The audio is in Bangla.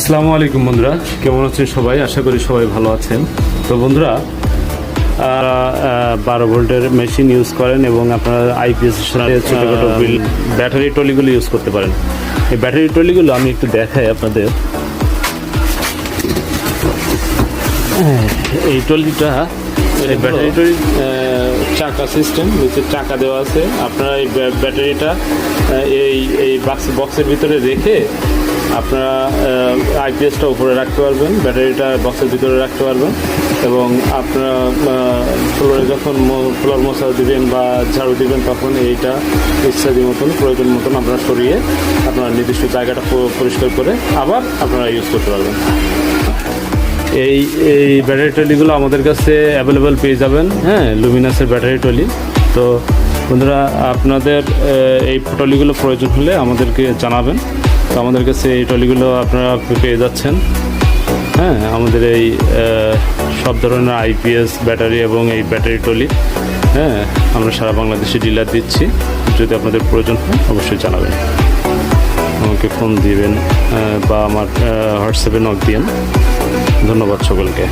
আসসালামু আলাইকুম বন্ধুরা কেমন আছেন সবাই? আশা করি সবাই ভালো আছেন। তো বন্ধুরা বারো ভোল্টের মেশিন ইউজ করেন এবং আপনারা আইপিএস ছোটোখাটো বিল ব্যাটারি টলিগুলো ইউজ করতে পারেন। এই ব্যাটারি টলিগুলো আমি একটু দেখাই আপনাদের। এই টলিটা এই ব্যাটারি টলি চাকা সিস্টেম নিচে চাকা দেওয়া আছে। আপনারা এই ব্যাটারিটা এই এই বাক্স বক্সের ভিতরে রেখে আপনারা আইপিএসটা উপরে রাখতে পারবেন, ব্যাটারিটা বক্সের ভিতরে রাখতে পারবেন এবং আপনারা ফ্লোরে যখন ফ্লোর মশা দিবেন বা ঝাড়ু দিবেন তখন এইটা ইচ্ছাদি মতন, প্রয়োজন মতন আপনারা সরিয়ে আপনারা নির্দিষ্ট জায়গাটা পরিষ্কার করে আবার আপনারা ইউজ করতে পারবেন। এই এই ব্যাটারি টলিগুলো আমাদের কাছে অ্যাভেলেবেল পেয়ে যাবেন হ্যাঁ লুমিনাসের ব্যাটারি টলি তো বন্ধুরা, আপনাদের এই টলিগুলো প্রয়োজন হলে আমাদেরকে জানাবেন। তো আমাদের কাছে এই ট্রলিগুলো আপনারা পেয়ে যাচ্ছেন। হ্যাঁ আমাদের এই সব ধরনের আইপিএস, ব্যাটারি এবং এই ব্যাটারি ট্রলি। হ্যাঁ আমরা সারা বাংলাদেশে ডিলার দিচ্ছি। যদি আপনাদের প্রয়োজন হয়, অবশ্যই জানাবেন। আমাকে ফোন দিবেন বা আমার হোয়াটসঅ্যাপে নক দিন ধন্যবাদ সকলকে।